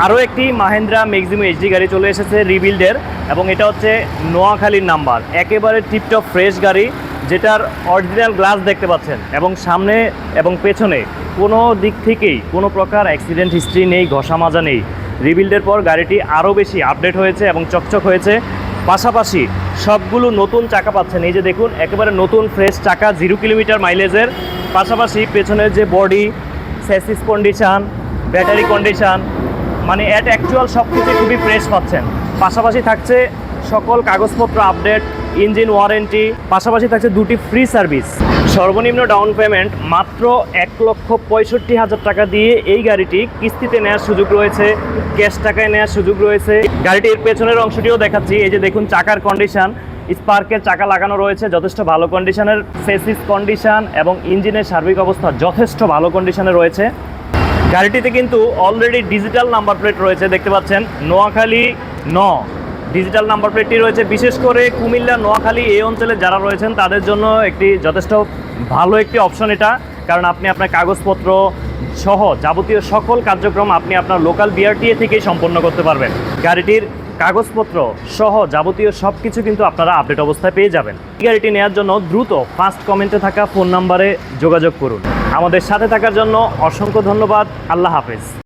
আরও একটি মাহেন্দ্রা ম্যাক্সিমো এইচডি গাড়ি চলে এসেছে রিবিল্ডের এবং এটা হচ্ছে নোয়াখালীর নাম্বার। একেবারে টিপটপ ফ্রেশ গাড়ি, যেটার অরিজিনাল গ্লাস দেখতে পাচ্ছেন, এবং সামনে এবং পেছনে কোনো দিক থেকেই কোনো প্রকার অ্যাক্সিডেন্ট হিস্ট্রি নেই ঘষা মাজা নেই। রিবিল্ডের পর গাড়িটি আরও বেশি আপডেট হয়েছে এবং চকচক হয়েছে। পাশাপাশি সবগুলো নতুন চাকা পাচ্ছেন। এই যে দেখুন, একেবারে নতুন ফ্রেশ চাকা জিরো কিলোমিটার মাইলেজের পাশাপাশি পেছনের যে body chassis condition battery condition মানে অ্যাট অ্যাকচুয়াল সব কিছু খুবই ফ্রেশ পাচ্ছেন। পাশাপাশি থাকছে সকল কাগজপত্র আপডেট ইঞ্জিন ওয়ারেন্টি পাশাপাশি থাকছে দুটি ফ্রি সার্ভিস সর্বনিম্ন ডাউন পেমেন্ট মাত্র এক লক্ষ পঁয়ষট্টি হাজার টাকা দিয়ে এই গাড়িটি কিস্তিতে নেওয়ার সুযোগ রয়েছে ক্যাশ টাকায় নেওয়ার সুযোগ রয়েছে। গাড়িটির পেছনের অংশটিও দেখাচ্ছি, এই যে দেখুন চাকার কন্ডিশন স্পার্কের চাকা লাগানো রয়েছে, যথেষ্ট ভালো কন্ডিশনের ফেসিস কন্ডিশন এবং ইঞ্জিনের সার্বিক অবস্থা যথেষ্ট ভালো কন্ডিশনে রয়েছে। গাড়িটিতে কিন্তু অলরেডি ডিজিটাল নাম্বার প্লেট রয়েছে, দেখতে পাচ্ছেন, নোয়াখালী ন। ডিজিটাল নাম্বার প্লেটটি রয়েছে, বিশেষ করে কুমিল্লা, নোয়াখালী এই অঞ্চলে যারা রয়েছেন, তাদের জন্য একটি যথেষ্ট ভালো একটি অপশন এটা। কারণ আপনি আপনার কাগজপত্র সহ যাবতীয় সকল কার্যক্রম আপনি আপনার লোকাল বিআরটিএ থেকেই সম্পন্ন করতে পারবেন। গাড়িটির কাগজপত্র সহ যাবতীয় সব কিছু কিন্তু আপনারা আপডেট অবস্থায় পেয়ে যাবেন। গাড়িটি নেওয়ার জন্য দ্রুত ফার্স্ট কমেন্টে থাকা ফোন নাম্বারে যোগাযোগ করুন। আমাদের সাথে থাকার জন্য অসংখ্য ধন্যবাদ। আল্লাহ হাফেজ।